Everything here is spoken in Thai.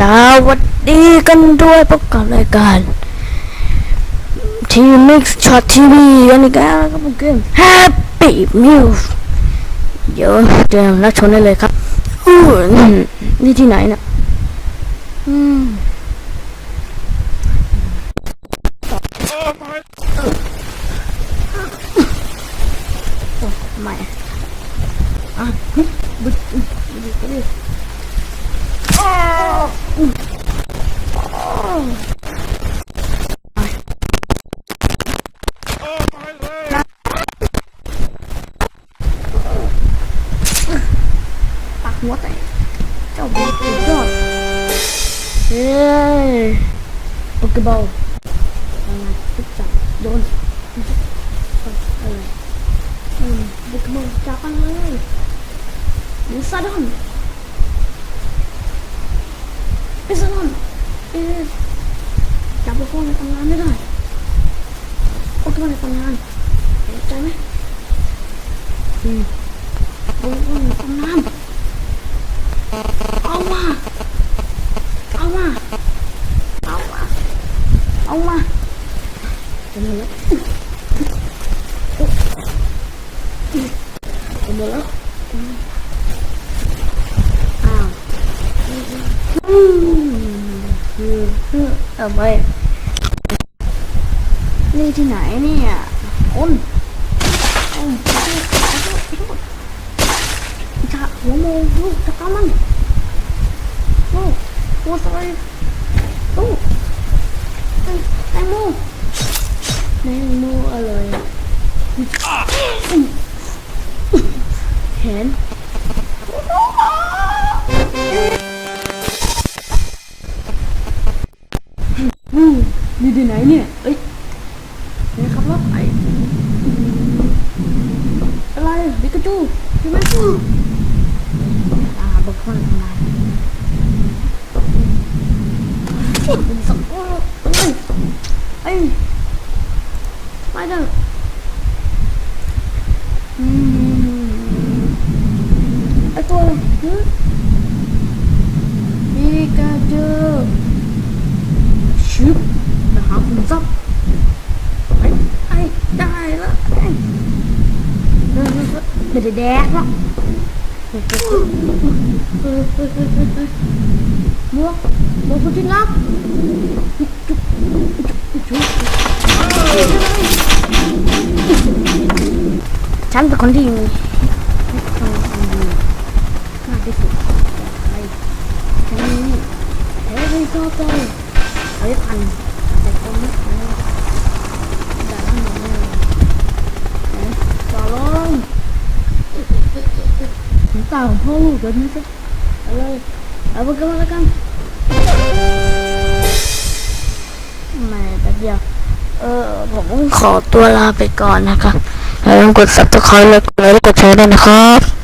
สวัสดีกันด้วยพบกับรายการทีมิกช็อตทีวีกันอีกแล้วครับผมเกม Happy Meal เดี๋ยวเจอรับชมได้เลยครับอู้นี่ที่ไหนนี่ยอืมโอ้ไม่อะ ปักหัวแตกเจ้าบุญสุดยอดเฮ้ยโปเกบอลอะไรทุกจับโดนอะไรอืมโปเกบอลจับกันเลยหรือซาดอนไอ้ซาดอนเอ๊ะ จับโปเกมอนในตำนานไม่ได้โปเกมอนในตำนานเข้าใจไหมอืมโปเกมอ นี่ที่ไหนเนี่ยคนโอ้ยจะหัวโมงลูกจะตามันโอ้โหสวยโอ้แตงโมแตงโมอร่อยเห็นอืมนี่ที่ไหนเนี่ยเอ้ยนี่ขับรถไออะไรบิกาจู ใช่ไหมอ่าบุคคลทำงานเป็นสองโอ้ยไอ้ไปเถอะอืมไอตัวฮึมีกาเจอชุบไปหาคุณซับไอ้ไอ้ได้แล้วไอ้ ไม่ได้แดกหรอกบวกบวคุณที่รักฉันเป็นคนที่มีความดีมากที่สุดไปฉันนี่เฮ้ยไม่ชอบเลยเฮ้ยพันไม่พันด่าหนูเลยเฮ้ยต่อลงถึงตาของพ่อลูกเดี๋ยวนี้สิเอาเลยเอาไปกันมาแล้ว กันไม่แป๊บเดียวเออผมขอตัวลาไปก่อนนะคะอย่าลืมกด subscribe และกดไลค์กดแชร์ด้วยนะครับ